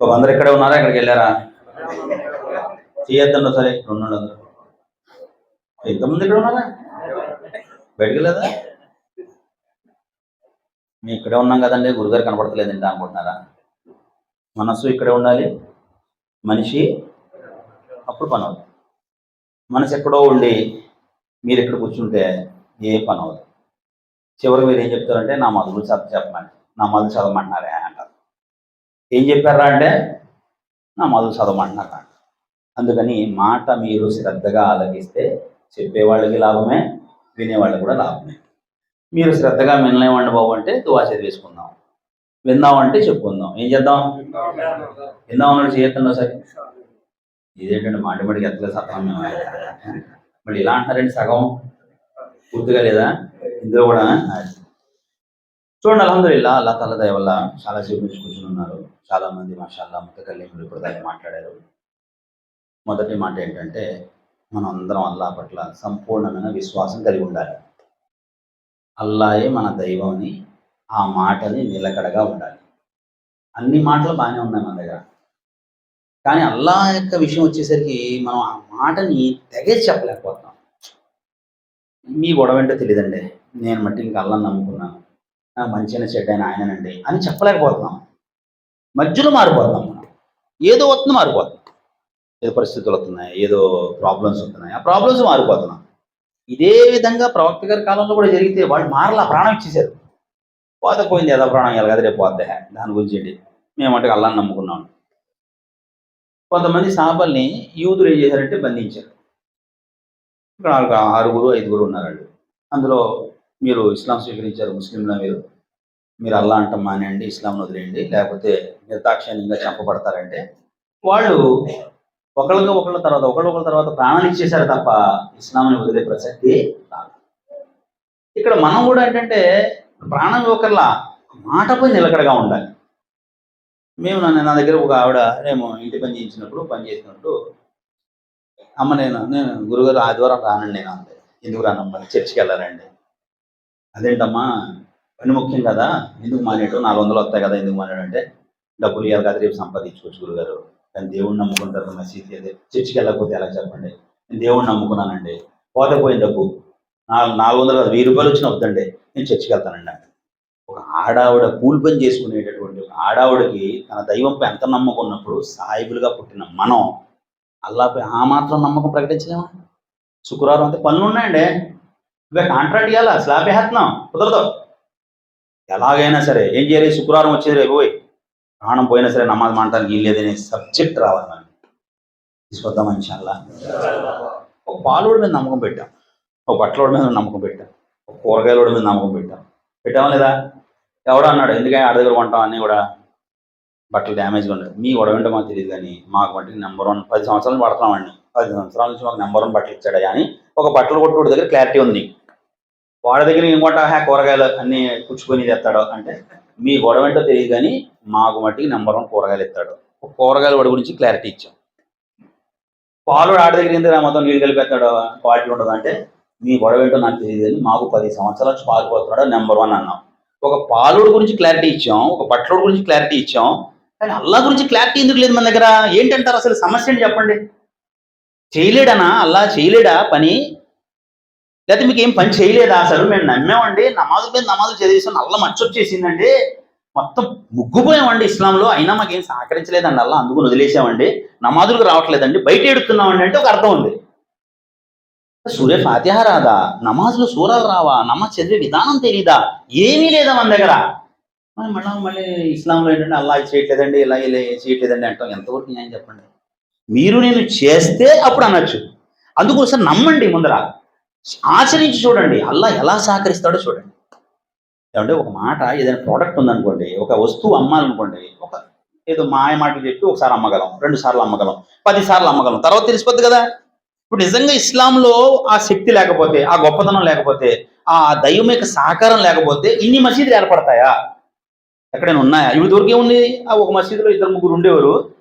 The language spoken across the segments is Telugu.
ఒక అందరు ఇక్కడే ఉన్నారా? ఇక్కడికి వెళ్ళారా? చేయొద్దన్న సరే ఇక్కడ ఉన్నాడు అందరు. ఇంతమంది ఇక్కడ ఉన్నారా? బయటికి లేదా మేము ఇక్కడే ఉన్నాం కదండి గురుగారు కనపడతలేదండి అనుకుంటున్నారా? మనస్సు ఇక్కడే ఉండాలి. మనిషి అప్పుడు పని అవుతుంది. మనసు ఎక్కడో ఉండి మీరు ఇక్కడ కూర్చుంటే ఏ పని అవుతుంది? చివరికి మీరు ఏం చెప్తారంటే నా మధులు చదువు చెప్పమని నా మధులు చదవమంటున్నారే అంటారు. ఏం చెప్పారా అంటే నా మధు చదవమంటున్నారా? అందుకని మాట మీరు శ్రద్ధగా ఆలకిస్తే చెప్పేవాళ్ళకి లాభమే వినేవాళ్ళకి కూడా లాభమే. మీరు శ్రద్ధగా వినలేమండి బాబు అంటే దువా చదివేసుకుందాం. విందామంటే చెప్పుకుందాం. ఏం చేద్దాం? విందాం అన్నాడు చేయొద్దా సరే. ఇదేంటంటే మాటి మాటికి ఎత్తలేదు సత్తం మేము. మళ్ళీ ఇలా అంటారండి సగం. పూర్తిగా లేదా? ఇందులో కూడా చూడండి అలహదుల్లా అల్లా తల్ల దయ వల్ల చాలా సేపు నుంచి కూర్చుని ఉన్నారు. చాలా మంది మాషాల్లా ముత్తకల్లింపులు ఇప్పుడు దాకా మాట్లాడారు. మొదటి మాట ఏంటంటే మనం అందరం అల్లా పట్ల సంపూర్ణమైన విశ్వాసం కలిగి ఉండాలి. అల్లాయే మన దైవంని ఆ మాటని నిలకడగా ఉండాలి. అన్ని మాటలు బాగానే ఉన్నాయి మన దగ్గర. కానీ అల్లా యొక్క విషయం వచ్చేసరికి మనం ఆ మాటని తెగే చెప్పలేకపోతున్నాం. మీ గొడవ ఏంటో తెలియదండి. నేను మట్టి ఇంకా అల్లని నమ్ముకున్నాను. మంచిన మంచిగా చెడ్డ ఆయనండి అని చెప్పలేకపోతున్నాం. మధ్యలో మారిపోతున్నాం మనం. ఏదో వస్తుంది మారిపోతున్నాం ఏదో పరిస్థితులు వస్తున్నాయి ఏదో ప్రాబ్లమ్స్ వస్తున్నాయి. ఆ ప్రాబ్లమ్స్ మారిపోతున్నాం. ఇదే విధంగా ప్రవక్త గారి కాలంలో కూడా జరిగితే వాళ్ళు మారలా ప్రాణం ఇచ్చేసారు పోత పోయింది ఏదో ప్రాణం ఎలాగది రేపు పోద్దే. దాని గురించి మేము మేమంటే అల్లాన్ని నమ్ముకున్నాం. కొంతమంది సాపల్ని యూదులు ఏం చేశారంటే బంధించారు. ఇక్కడ ఆరుగురు ఐదుగురు ఉన్నారు వాళ్ళు అందులో మీరు ఇస్లాం స్వీకరించారు ముస్లింల మీరు మీరు అల్లా అంటాం మానేయండి ఇస్లాం వదిలేయండి లేకపోతే నిర్దాక్షిణ్యంగా చంపబడతారంటే వాళ్ళు ఒకళ్ళకి ఒకళ్ళ తర్వాత ఒకళ్ళొకళ్ళ తర్వాత ప్రాణాలు ఇచ్చేశారు తప్ప ఇస్లాంని వదిలే ప్రసక్తి ఇక్కడ మనం కూడా ఏంటంటే ప్రాణం ఒకరిలా మాటపై నిలకడగా ఉండాలి. మేము నన్ను నా దగ్గర ఒక ఆవిడ మేము ఇంటి పని చేసినప్పుడు పని చేసినప్పుడు అమ్మ నేను నేను గురుగారు ఆదివారం రానండి నేను అంతే. ఎందుకు రానమ్మా? చర్చికి వెళ్ళారండి అదేంటమ్మా? పని ముఖ్యం కదా? ఎందుకు మానేయటం నాలుగు వందలు వస్తాయి కదా ఎందుకు మానేయడం అంటే డబ్బులు ఇవ్వాలి కదా రేపు సంపాదించుకోవచ్చు గురుగారు. కానీ దేవుణ్ణి నమ్ముకుంటారు మసీద్ అదే. చర్చికి వెళ్ళకపోతే ఎలా చెప్పండి? నేను దేవుణ్ణి నమ్ముకున్నానండి. పోతే పోయిన డబ్బు. నాలుగు నాలుగు వందలు వెయ్యి రూపాయలు వచ్చిన వద్దండి. నేను చర్చికి వెళ్తానండి ఒక ఆడావిడ కూలి పని చేసుకునేటటువంటి ఒక ఆడావిడకి తన దైవంపై ఎంత నమ్మకం ఉన్నప్పుడు సాయిబులుగా పుట్టిన మనం అల్లాపై ఆ మాత్రం నమ్మకం ప్రకటించలేమా శుక్రవారం అంతే పనులు ఉన్నాయండి. ఇవే కాంట్రాక్ట్ ఇవ్వాలా స్లాబ్ వేస్తున్నాం. కుదరదు. ఎలాగైనా సరే ఏం చేయాలి? శుక్రవారం వచ్చేది రేపు పోయి ప్రాణం పోయినా సరే నమాజ్ మాంటారు ఏం లేదనే సబ్జెక్ట్ రావాలి మనం తీసుకొద్దాం ఇన్షాల్లా. ఒక పాలోడి మీద నమ్మకం పెట్టాం. ఒక బట్టలోడి మీద నమ్మకం పెట్టాం. ఒక కూరగాయలోడి మీద నమ్మకం పెట్టాం. పెట్టామా లేదా? ఎవడో అన్నాడు ఎందుకంటే ఆడ దగ్గర కొంటాం అన్నీ కూడా బట్టలు డ్యామేజ్గా ఉన్నాయి. మీ గొడవ ఏంటో మాకు తెలియదు కానీ మాకు బట్టి నెంబర్ వన్ పది సంవత్సరాలు పడుతున్నామండి పది సంవత్సరాల నుంచి మాకు నెంబర్ వన్ బట్టలు ఇచ్చాడు. అని ఒక బట్టలు కొట్టుకోడి దగ్గర క్లారిటీ ఉంది నీకు. వాడి దగ్గర ఇంకోట హ్యా కూరగాయలు అన్ని పుచ్చుకొని తెస్తాడు అంటే మీ గొడవ ఏంటో తెలియదు కానీ మాకు మట్టికి నెంబర్ వన్ కూరగాయలు ఇస్తాడు. కూరగాయల వాడి గురించి క్లారిటీ ఇచ్చాం. పాలు ఆడ దగ్గర ఎందుకు మొత్తం నీళ్ళు కలిపేస్తాడు? క్వాలిటీ ఉండదు అంటే మీ గొడవ ఏంటో నాకు తెలియదు కానీ మాకు పది సంవత్సరాల నుంచి పాలు పోతున్నాడు నెంబర్ వన్ అన్నాం. ఒక పాలుడు గురించి క్లారిటీ ఇచ్చాం ఒక బట్టలోడు గురించి క్లారిటీ ఇచ్చాం కానీ అల్లా గురించి క్లారిటీ ఎందుకు లేదు మన దగ్గర? ఏంటంటారు అసలు సమస్య అని చెప్పండి? చేయలేడనా? అల్లా చేయలేడా? పని లేకపోతే మీకు ఏం పని చేయలేదా అసలు? మేము నమ్మామండి. నమాజుల మీద నమాజులు చదివేసాం అల్లా మచ్చ వచ్చేసిందండి. మొత్తం ముగ్గుపోయామండి ఇస్లాంలో. అయినా మాకేం సహకరించలేదండి. అల్లా అందుకు వదిలేసామండి. నమాజులకు రావట్లేదండి. బయట ఎడుతున్నామండి అంటే ఒక అర్థం ఉంది. సూర్య ఫాతిహ రాదా? నమాజులు సూరాలు రావా? నమాజ్ చదివే విధానం తెలీదా? ఏమీ లేదా మన దగ్గర? మరి మళ్ళీ మళ్ళీ ఇస్లాంలో ఏంటంటే అల్లా చేయట్లేదండి ఇలా ఇలా చేయట్లేదండి అంటాం. ఎంతవరకు న్యాయం చెప్పండి? మీరు నేను చేస్తే అప్పుడు అనొచ్చు. అందుకోసం నమ్మండి ముందర. ఆచరించి చూడండి. అల్లా ఎలా సహకరిస్తాడో చూడండి. ఏమంటే ఒక మాట ఏదైనా ప్రోడక్ట్ ఉందనుకోండి ఒక వస్తువు అమ్మాలనుకోండి ఒక ఏదో మాయ మాటలు చెప్పి ఒకసారి అమ్మగలం రెండు సార్లు అమ్మగలం పది సార్లు అమ్మగలం తర్వాత తెలిసిపోద్ది కదా. ఇప్పుడు నిజంగా ఇస్లాంలో ఆ శక్తి లేకపోతే ఆ గొప్పతనం లేకపోతే ఆ దైవం యొక్క సహకారం లేకపోతే ఇన్ని మసీదులు ఏర్పడతాయా? ఎక్కడైనా ఉన్నాయా? ఇవి దొరికే ఉంది ఆ ఒక మసీదులో ఇద్దరు ముగ్గురు ఉండేవారు.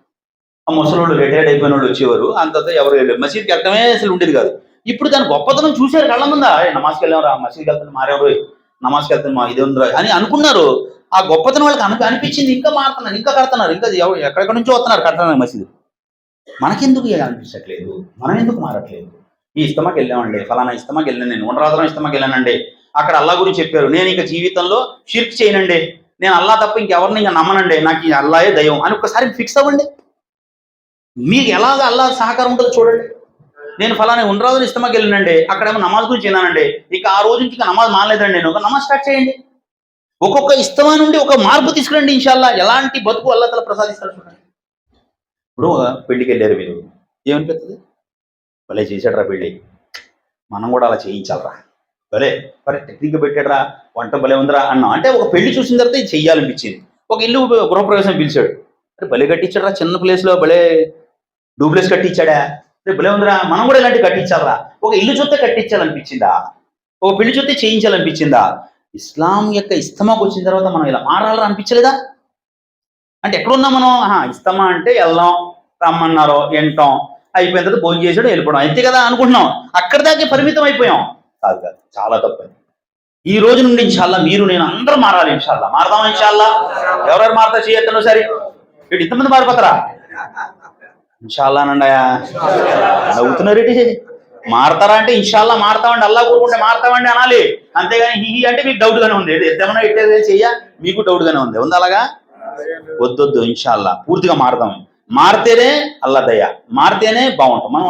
ఆ ముసలి రిటైర్డ్ అయిపోయిన వాళ్ళు వచ్చేవారు. అంత ఎవరు మసీద్కి వెళ్ళటమే అసలు ఉండేది కాదు. ఇప్పుడు దాని గొప్పతనం చూశారు కళ్ళ ముందా? నమాజ్కి వెళ్ళాం రా మసీద్కి వెళ్తుంటే మారేవారు నమాజ్కి వెళ్తాను మా ఇది ఉందిరా అని అనుకున్నారు. ఆ గొప్పతనం వాళ్ళకి అను అనిపించింది ఇంకా మారుతున్నారు ఇంకా కడుతున్నారు ఇంకా ఎక్కడెక్కడి నుంచో వస్తున్నారు కడుతున్నారు మసీదు. మనకెందుకు అనిపించట్లేదు? మనం ఎందుకు మారట్లేదు? ఈ ఇస్తమాకి వెళ్ళామండి ఫలానా ఇస్తమాకి వెళ్ళాను నేను ఉండరాధనం ఇస్తమాకి వెళ్ళానండి. అక్కడ అల్లా గురించి చెప్పారు నేను ఇక జీవితంలో షిర్క్ చేయనండి. నేను అల్లా తప్ప ఇంకెవరిని ఇంకా నమ్మనండి నాకు అల్లాయే దైవం అని ఒకసారి ఫిక్స్ అవ్వండి. మీకు ఎలాగ అల్లా సహకారం ఉంటుందో చూడండి. నేను ఫలానా రోజులు ఇస్తమాకి వెళ్ళినండి అక్కడేమో నమాజ్ గురించి విన్నానండి. ఇక ఆ రోజు నుంచి ఇక నమాజ్ మానలేదండి నేను. ఒక నమాజ్ స్టార్ట్ చేయండి. ఒక్కొక్క ఇస్తమా నుండి ఒక మార్పు తీసుకురండి ఇన్షాల్లా. ఎలాంటి బతుకు అల్లా తల ప్రసాదిస్తారు చూడండి. ఇప్పుడు పెళ్ళికి వెళ్ళారు మీరు. ఏమనిపిస్తుంది భలే చేశాడరా పెళ్ళి మనం కూడా అలా చేయించాలరా. భలే. మరి టెక్నిక్ పెట్టాడరా. వంట భలే ఉందిరా అన్నా. అంటే ఒక పెళ్ళి చూసిన తర్వాత ఇది చెయ్యాలనిపించింది. ఒక ఇల్లు గృహప్రవేశం పిలిచాడు. అరే భలే కట్టించాడరా. చిన్న ప్లేస్లో భలే డూప్లెస్ కట్టించాడా? రేపు భలే ఉందిరా మనం కూడా ఇలాంటి కట్టించాలరా. ఒక ఇల్లు చూస్తే కట్టించాలనిపించిందా? ఒక పెళ్ళి చూస్తే చేయించాలనిపించిందా? ఇస్లాం యొక్క ఇస్తమాకు వచ్చిన తర్వాత మనం ఇలా మారాలరా అనిపించలేదా? అంటే ఎక్కడున్నా మనం? ఆహా ఇస్తమా అంటే వెళ్దాం రమ్మన్నారో వింటాం. అయిపోయిన తర్వాత భోజనం చేసాడు వెళ్ళిపోవడం. అంతే కదా అనుకుంటున్నాం. అక్కడి దాకే పరిమితం అయిపోయాం. కాదు కాదు. చాలా తప్పది. ఈ రోజు నుండి ఇన్షాల్లా మీరు నేను అందరూ మారాలి ఇన్షాల్లా. మారదామా ఇన్షాల్లా? ఎవరెవరు మారతా చేయొచ్చు సరే ఇటు ఇంతమంది మారిపోతారా? ఇన్షాల్లా నండయా నవ్వుతున్నారు మారతారా అంటే ఇన్షాల్లా మారతామండి అల్లా కోరుకుంటే మారతామండి అనాలి. అంతేగాని హీ అంటే మీకు డౌట్ గానే ఉంది. ఎద్దమన్నా ఇట్టేదే చెయ్య? మీకు డౌట్ గానే ఉంది. ఉంది అలాగా? వద్దొద్దు ఇన్షాల్లా పూర్తిగా మారదాం మారితేనే అల్లా దయ. మారితేనే బాగుంటాం. మనం